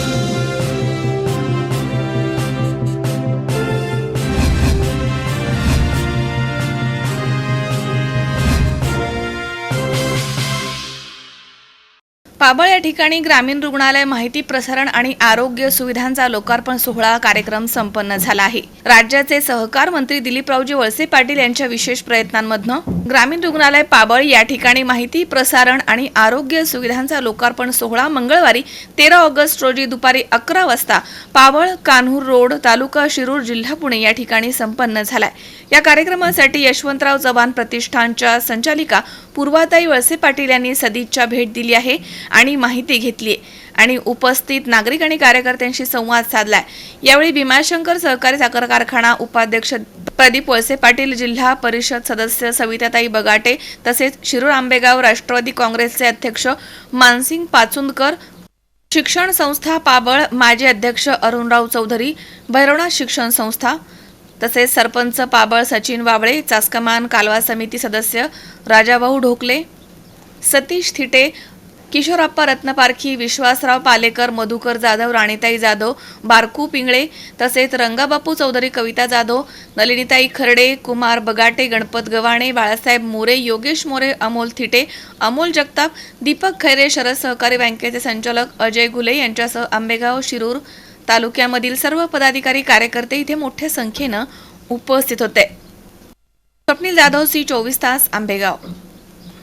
Thank you. Pabal या ठिकाणी ग्रामीण रुग्णालय माहिती प्रसारण आणि आरोग्य सुविधांचा लोकार्पण सोहळा कार्यक्रम संपन्न झाला आहे. राज्याचे सहकार मंत्री दिलीपरावजी वळसे पाटील यांच्या विशेष प्रयत्नांमधनं ग्रामीण रुग्णालय पाबळ या ठिकाणी माहिती प्रसारण आणि आरोग्य सुविधांचा लोकार्पण सोहळा मंगळवारी तेरा ऑगस्ट रोजी दुपारी अकरा वाजता पाबळ कान्हूर रोड तालुका शिरूर जिल्हा पुणे या ठिकाणी संपन्न झालाय. या कार्यक्रमासाठी यशवंतराव चव्हाण प्रतिष्ठानच्या संचालिका पूर्वाताई वळसे पाटील यांनी सदिच्छा भेट दिली आहे. आणि माहिती घेतली आणि उपस्थित नागरिक आणि कार्यकर्त्यांशी संवाद साधलाय. यावेळी भीमाशंकर सहकारी साखर कारखाना उपाध्यक्ष प्रदीप वळसे पाटील जिल्हा परिषद सदस्य सविताताई बगाटे तसेच शिरूर आंबेगाव राष्ट्रवादी काँग्रेसचे अध्यक्ष मानसिंग पाचुंदकर शिक्षण संस्था पाबळ माजी अध्यक्ष अरुणराव चौधरी भैरवनाथ शिक्षण संस्था तसेच सरपंच पाबळ सचिन वाबळे चासकमान कालवा समिती सदस्य राजाभाऊ ढोकले सतीश थिटे किशोरप्पा रत्नपारखी विश्वासराव पालेकर मधुकर जाधव राणीताई जाधव बारकू पिंगळे तसेच रंगाबापू चौधरी कविता जाधव नलिनीताई खर्डे कुमार बगाटे गणपत गव्हाणे बाळासाहेब मोरे योगेश मोरे अमोल थिटे अमोल जगताप दीपक खैरे शरद सहकारी बँकेचे संचालक अजय घुले यांच्यासह आंबेगाव शिरूर तालुक्यामधील सर्व पदाधिकारी कार्यकर्ते इथे मोठ्या संख्येनं उपस्थित होते. स्वप्नील जाधव सी चोवीस तास आंबेगाव.